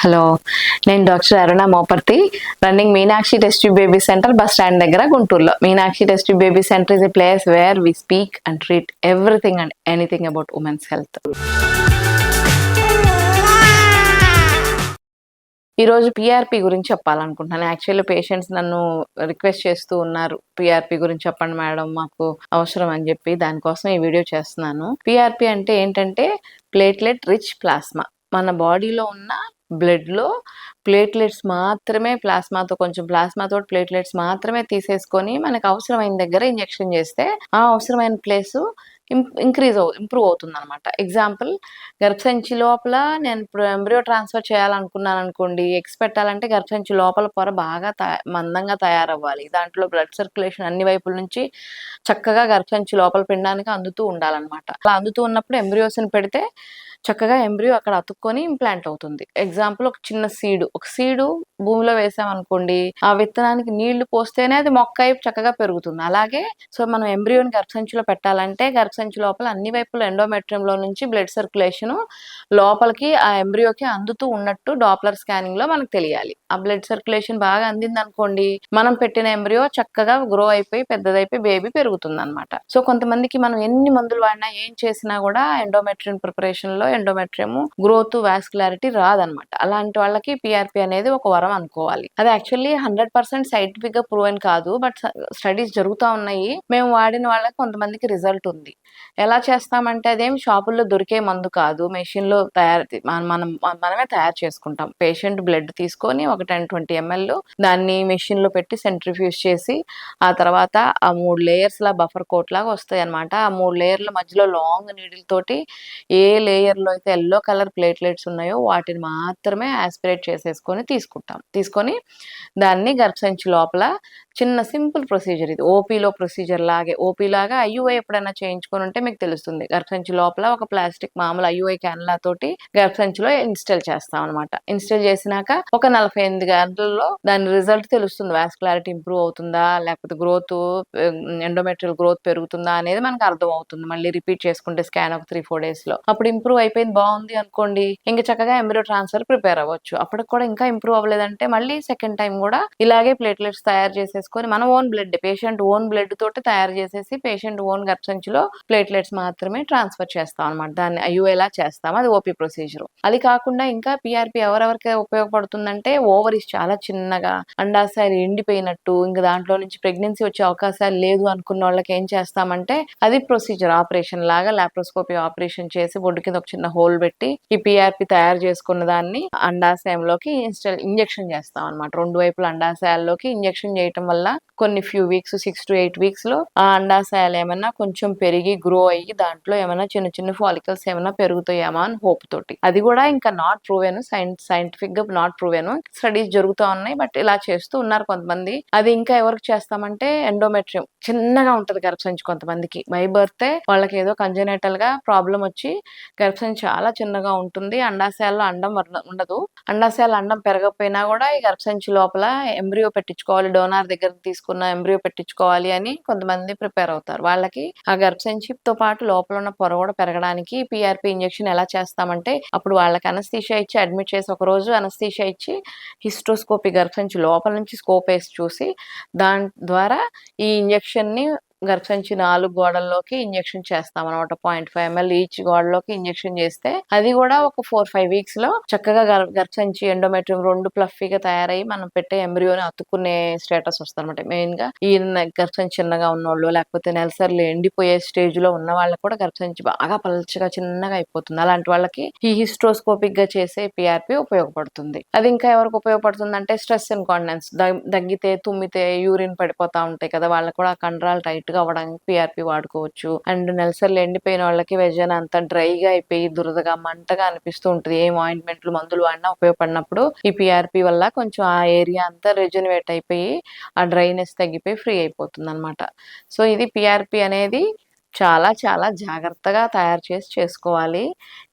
Hello నేను doctor Aruna Moparthi running Meenakshi test baby centre bus stand దగ్గర గుంటూరులో. Meenakshi test baby centre is a place where we speak and treat everything and anything about women's health ఈరోజు PRP గురించి చెప్పాలనుకుంటున్నాను. Actually patients నన్ను request చేస్తూ ఉన్నారు. PRP గురించి చెప్పండి మేడం మాకు అవసరం అని చెప్పి దానికోసం ఈ వీడియో చేస్తున్నాను. పిఆర్పి అంటే ఏంటంటే ప్లేట్లెట్ రిచ్ ప్లాస్మా మన బాడీలో ఉన్న బ్లడ్లో ప్లేట్లెట్స్ మాత్రమే ప్లాస్మాతో కొంచెం ప్లాస్మాతో ప్లేట్లెట్స్ మాత్రమే తీసేసుకొని మనకు అవసరమైన దగ్గర ఇంజెక్షన్ చేస్తే ఆ అవసరమైన ప్లేస్ ఇంక్రీజ్ అవు ఇంప్రూవ్ అవుతుంది అనమాట ఎగ్జాంపుల్ గర్భసంచి లోపల నేను ఇప్పుడు ఎంబ్రియో ట్రాన్స్ఫర్ చేయాలనుకున్నాను అనుకోండి ఎగ్స్ పెట్టాలంటే గర్భసంచి లోపల పొర బాగా మందంగా తయారవ్వాలి. దాంట్లో బ్లడ్ సర్క్యులేషన్ అన్ని వైపుల నుంచి చక్కగా గర్భసంచి లోపల పిండానికి అందుతూ ఉండాలన్నమాట. అలా అందుతూ ఉన్నప్పుడు ఎంబ్రియోస్ని పెడితే చక్కగా ఎంబ్రియో అక్కడ అతుక్కొని ఇంప్లాంట్ అవుతుంది. ఎగ్జాంపుల్ ఒక చిన్న సీడు. ఒక సీడు భూమిలో వేసామనుకోండి ఆ విత్తనానికి నీళ్ళు పోస్తేనే అది మొక్క అయి చక్కగా పెరుగుతుంది. అలాగే సో మనం ఎంబ్రియోని గర్భసంచిలో పెట్టాలంటే గర్భసంచి లోపల అన్ని వైపుల ఎండోమెట్రియంలో నుంచి బ్లడ్ సర్క్యులేషన్ లోపలికి ఆ ఎంబ్రియోకి అందుతూ ఉన్నట్టు డాప్లర్ స్కానింగ్లో మనకు తెలియాలి. ఆ బ్లడ్ సర్క్యులేషన్ బాగా అందింది అనుకోండి మనం పెట్టిన ఎంబ్రియో చక్కగా గ్రో అయిపోయి పెద్దదైపోయి బేబీ పెరుగుతుంది అనమాట సో కొంతమందికి మనం ఎన్ని మందులు వాడినా ఏం చేసినా కూడా ఎండోమెట్రియం ప్రిపరేషన్లో ఎండోమెట్రియం గ్రోత్ వాస్కులారిటీ రాదనమాట. అలాంటి వాళ్ళకి పిఆర్పి అనేది ఒక వరం అనుకోవాలి. అది యాక్చువల్లీ హండ్రెడ్ పర్సెంట్ సైంటిఫిక్గా ప్రూవెన్ కాదు బట్ స్టడీస్ జరుగుతూ ఉన్నాయి. మేము వాడిన వాళ్ళకి కొంతమందికి రిజల్ట్ ఉంది. ఎలా చేస్తామంటే అదేం షాపుల్లో దొరికే మందు కాదు మెషిన్లో తయారు మనం మనమే తయారు చేసుకుంటాం. పేషెంట్ బ్లడ్ తీసుకొని ఒక టెన్ ట్వంటీ ఎంఎల్ దాన్ని మెషిన్లో పెట్టి సెంట్రిఫ్యూజ్ చేసి ఆ తర్వాత ఆ మూడు లేయర్స్ లా బఫర్ కోట్ లాగా వస్తాయి అనమాట ఆ మూడు లేయర్ల మధ్యలో లాంగ్ నీడిల్ తోటి ఏ లేయర్ లో అయితే ఎల్లో కలర్ ప్లేట్లెట్స్ ఉన్నాయో వాటిని మాత్రమే ఆస్పిరేట్ చేసేసుకొని తీసుకుంటాం. తీసుకొని దాన్ని గర్భసంచి లోపల చిన్న సింపుల్ ప్రొసీజర్ ఇది. ఓపీలో ప్రొసీజర్ లాగే ఓపీ లాగా ఐయుఐ ఎప్పుడైనా చేయించుకొని ఉంటే మీకు తెలుస్తుంది. గర్భసంచి లోపల ఒక ప్లాస్టిక్ మామూలు ఐయుఐ క్యాన్లా తోటి గర్భసంచిలో ఇన్స్టాల్ చేస్తాం అనమాట ఇన్స్టాల్ చేసినాక ఒక నలభై ఎనిమిది గంటల్లో దాని రిజల్ట్ తెలుస్తుంది. వాస్కులారిటీ ఇంప్రూవ్ అవుతుందా? లేకపోతే గ్రోత్ ఎండోమెట్రియల్ గ్రోత్ పెరుగుతుందా అనేది మనకు అర్థం అవుతుంది మళ్ళీ రిపీట్ చేసుకుంటే స్కాన్ ఒక త్రీ ఫోర్ డేస్లో అప్పుడు ఇంప్రూవ్ అయిపోయింది బాగుంది అనుకోండి ఇంకా చక్కగా ఎంబ్రో ట్రాన్స్ఫర్ ప్రిపేర్ అవ్వచ్చు. అప్పటికి కూడా ఇంకా ఇంప్రూవ్ అవ్వలేదంటే మళ్ళీ సెకండ్ టైం కూడా ఇలాగే ప్లేట్లెట్స్ తయారు చేసేసుకొని మన own blood patient own blood తోటి తయారు చేసేసి పేషెంట్ ఓన్ గర్భసంచిలో ప్లేట్లెట్స్ మాత్రమే ట్రాన్స్ఫర్ చేస్తాం అనమాట దాన్ని అయ్యేలా చేస్తాం? అది ఓపీ ప్రొసీజర్. అది కాకుండా ఇంకా పిఆర్పి ఎవరెవరికి ఉపయోగపడుతుందంటే ఓవరీస్ చాలా చిన్నగా అండాశయాలు ఎండిపోయినట్టు ఇంకా దాంట్లో నుంచి ప్రెగ్నెన్సీ వచ్చే అవకాశాలు లేదు అనుకున్న వాళ్ళకి ఏం చేస్తామంటే అది ప్రొసీజర్ ఆపరేషన్ లాగా లాప్రోస్కోపీ ఆపరేషన్ చేసి బొడ్డు కింద ఒక చిన్న హోల్ పెట్టి ఈ పిఆర్పి తయారు చేసుకున్న దాన్ని అండాశయంలోకి ఇన్స్టల్ ఇంజెక్షన్ చేస్తాం అనమాట రెండు వైపుల అండాశయాల్లోకి ఇంజెక్షన్ చేయటం వల్ల కొన్ని few weeks six to eight వీక్స్లో ఆ అండాశయాలు ఏమైనా కొంచెం పెరిగి గ్రో అయ్యి దాంట్లో ఏమైనా చిన్న చిన్న ఫాలికల్స్ ఏమైనా పెరుగుతాయేమో అని హోప్ తోటి. అది కూడా ఇంకా నాట్ ప్రూవెన్ సైంటిఫిక్గా నాట్ ప్రూవెన్ స్టడీస్ జరుగుతూ ఉన్నాయి బట్ ఇలా చేస్తూ ఉన్నారు కొంతమంది. అది ఇంకా ఎవరికి చేస్తామంటే ఎండోమెట్రియం చిన్నగా ఉంటది గర్భసంచి కొంతమందికి. బై బర్తే వాళ్ళకి ఏదో కంజనేటల్గా ప్రాబ్లం వచ్చి గర్భసంచి చాలా చిన్నగా ఉంటుంది. అండాశయాల్లో అండం ఉండదు. అండాశయాల అండం పెరగకపోయినా కూడా ఈ గర్భసంచి లోపల ఎంబ్రియో పెట్టించుకోవాలి డోనార్ దగ్గర తీసుకున్న ఎంబ్రియో పెట్టించుకోవాలి అని కొంతమంది ప్రిపేర్ అవుతారు. వాళ్ళకి ఆ గర్భసంచితో పాటు లోపల ఉన్న పొర కూడా పెరగడానికి పిఆర్పి ఇంజెక్షన్ ఎలా చేస్తామంటే అప్పుడు వాళ్ళకి అనస్థీషియా ఇచ్చి అడ్మిట్ చేసి ఒక రోజు అనస్థీషియా ఇచ్చి హిస్టోస్కోపీ గర్భసంచి లోపల నుంచి స్కోప్ వేసి చూసి దాని ద్వారా ఈ ఇంజెక్షన్ని గర్భసంచి నాలుగు గోడల్లోకి ఇంజెక్షన్ చేస్తాం అనమాట పాయింట్ ఫైవ్ ఎంఎల్ ఈచ్ గోడలోకి ఇంజెక్షన్ చేస్తే అది కూడా ఒక ఫోర్ ఫైవ్ వీక్స్లో చక్కగా గర్భసంచి ఎండోమెట్రియం రెండు ప్లఫీగా తయారయ్యి మనం పెట్టే ఎంబ్రియోని అతుక్కునే స్టేటస్ వస్తుంది అనమాట మెయిన్గా ఈ గర్భసంచి చిన్నగా ఉన్నోళ్ళు లేకపోతే నెలసరిలు ఎండిపోయే స్టేజ్లో ఉన్న వాళ్ళకి కూడా గర్భసంచి బాగా పలచగా చిన్నగా అయిపోతుంది. అలాంటి వాళ్ళకి ఈ హిస్ట్రోస్కోపిక్గా చేసే పిఆర్పి ఉపయోగపడుతుంది. అది ఇంకా ఎవరికి ఉపయోగపడుతుంది అంటే స్ట్రెస్ ఇన్కాండెన్స్ దగ్గితే తుమ్మితే యూరిన్ పడిపోతా ఉంటాయి కదా వాళ్ళకి కూడా ఆ కండరాలు టైట్ గా అవ్వడానికి పిఆర్పి వాడుకోవచ్చు. అండ్ నెలసర్లు ఎండిపోయిన వాళ్ళకి వెజన్ అంతా డ్రైగా అయిపోయి దురదగా మంటగా అనిపిస్తూ ఉంటుంది. ఏం ఆయింట్మెంట్లు మందులు వాడినా ఉపయోగపడినప్పుడు ఈ పిఆర్పి వల్ల కొంచెం ఆ ఏరియా అంతా రెజ్యునివేట్ అయిపోయి ఆ డ్రైనెస్ తగ్గిపోయి ఫ్రీ అయిపోతుంది అనమాట సో ఇది పిఆర్పి అనేది చాలా చాలా జాగ్రత్తగా తయారు చేసి చేసుకోవాలి.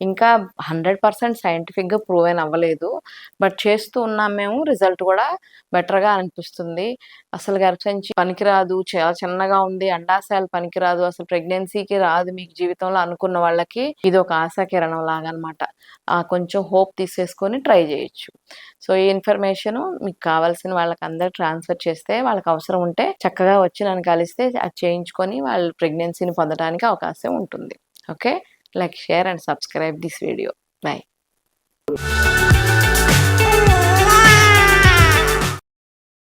ఇంకా హండ్రెడ్ పర్సెంట్ సైంటిఫిక్గా ప్రూవ్ అయిన అవ్వలేదు. బట్ చేస్తూ ఉన్నాం మేము రిజల్ట్ కూడా బెటర్గా అనిపిస్తుంది. అసలు గర్భసంచి పనికిరాదు చాలా చిన్నగా ఉంది అండాశయాలు పనికిరాదు అసలు ప్రెగ్నెన్సీకి రాదు మీకు జీవితంలో అనుకున్న వాళ్ళకి ఇది ఒక ఆశాకిరణం లాగా అనమాట కొంచెం హోప్ తీసేసుకొని ట్రై చేయొచ్చు. సో ఈ ఇన్ఫర్మేషన్ మీకు కావాల్సిన వాళ్ళకి అందరు ట్రాన్స్ఫర్ చేస్తే వాళ్ళకి అవసరం ఉంటే చక్కగా వచ్చి నన్ను కలిస్తే అది చేయించుకొని వాళ్ళు ప్రెగ్నెన్సీని పొందడానికి అవకాశం ఉంటుంది. Okay? Like share and subscribe this video. Bye.